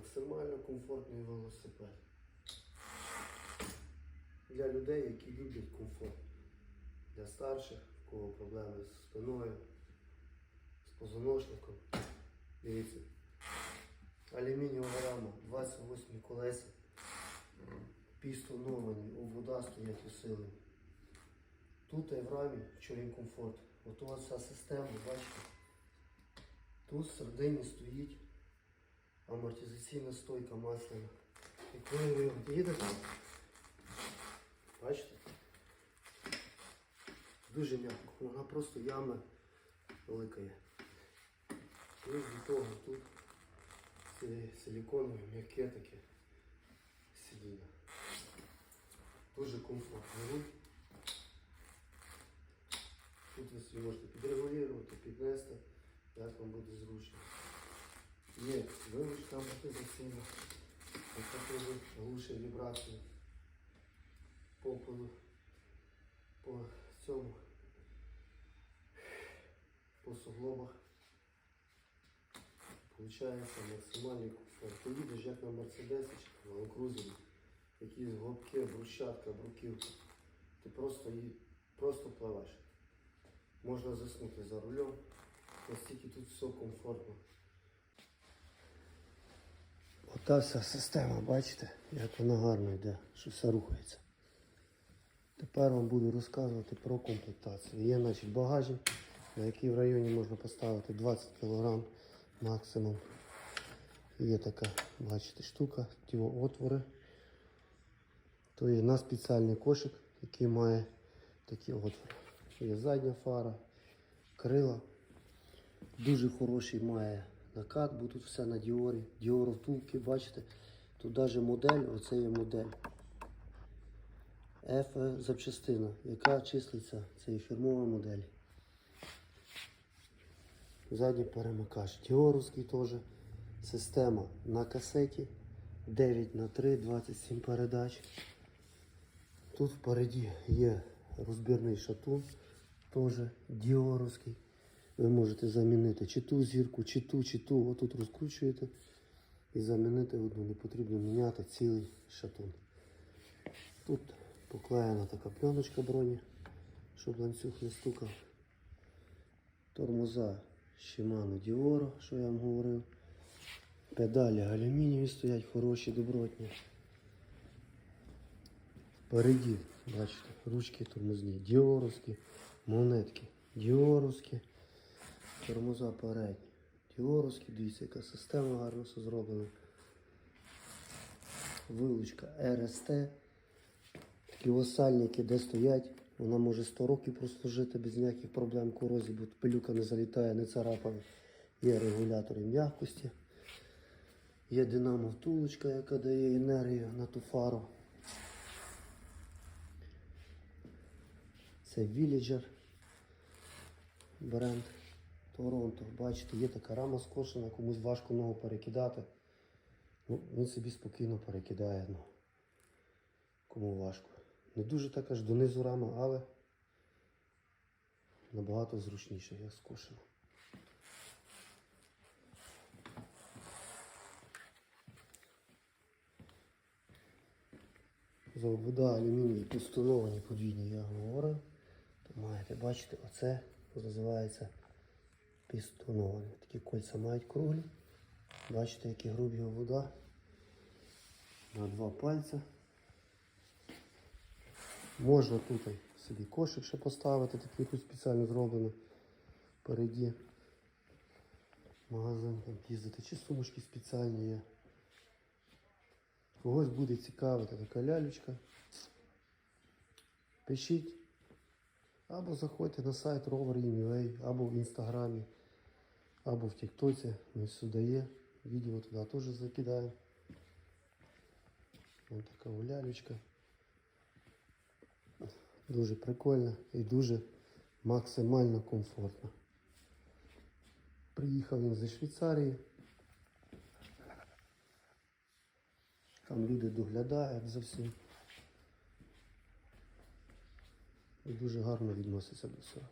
максимально комфортний велосипед. Для людей, які люблять комфорт. Для старших, у кого проблеми з спиною, з позвоночником. Дивіться. Алюмінієва рама, 28 колеса, пістоновані, обвода стоять усилені. Тут і в рамі чорін комфорт. От у вся система, бачите? Тут всередині стоїть амортизаційна стойка масляна. І коли ви їдете, бачите? Дуже м'яко. Вона просто яма велика. Плюс до того тут силіконове, м'яке таке сидіння. Дуже комфортно. руль. Тут ви собі можете підрегулювати, піднести, як вам буде зручно. Є вилучка амортизаційна, яка теж глушить вібрацію по, по, цьому, по суглобах. Получається максимальний їдеш як на Мерседесі чи на Ланкрузері, якісь губки, брусчатка, бруківка. Ти просто, ї- просто пливеш. Можна заснути за рулем. Настільки тут все комфортно. Ота вся система, бачите, як вона гарно йде, що все рухається. Тепер вам буду розказувати про комплектацію. Є значить, багажник, на який в районі можна поставити 20 кг максимум. Є така, бачите, штука, ті отвори. То є на спеціальний кошик, який має такі отвори. Є задня фара, крила. Дуже хороший має накат, бо тут все на діорі. Діору втулки, бачите. Тут навіть модель, оце є модель. F запчастина, яка числиться, це є фірмова модель. Задній перемикач. Діоровський теж. Система на касеті 9 на 3 27 передач. Тут впереді є розбірний шатун, теж діоровський. Ви можете замінити чи ту зірку, чи ту, чи ту. Отут розкручуєте і замінити одну. Не потрібно міняти цілий шатун. Тут поклеєна така пленочка броні, щоб ланцюг не стукав. Тормоза Shimano Dioro, що я вам говорив. Педалі алюмінієві стоять хороші, добротні. Впереді, бачите, ручки тормозні, діоровські, монетки, діоровські, тормоза передні, діоровські, дивіться, яка система гарно все зроблена. Вилучка РСТ. Такі осальники, де стоять, вона може 100 років прослужити без ніяких проблем корозії, бо пилюка не залітає, не царапає. Є регулятори м'якості. Є динамо втулочка, яка дає енергію на ту фару. Це Villager бренд Торонто. Бачите, є така рама скошена, комусь важко ногу перекидати. Ну, він собі спокійно перекидає ногу. Кому важко. Не дуже так аж донизу рама, але набагато зручніше, як скошена. Завода алюміній постановлені подвійні, я говорив. То маєте бачити, оце називається пістоновані. Такі кольця мають круглі. Бачите, які грубі вода. На два пальця. Можна тут собі кошик ще поставити, такий тут спеціально зроблено. Впереді магазин там їздити, чи сумочки спеціальні є. Когось буде цікавити така лялючка. Пишіть. Або заходьте на сайт rover.ua, або в інстаграмі, або в Тіктоці. Ми сюди є. Відео туди теж закидаємо. Ось така лялючка. Дуже прикольна і дуже максимально комфортна. Приїхав він зі Швейцарії. Там люди доглядають за всім. І дуже гарно відносяться до цього.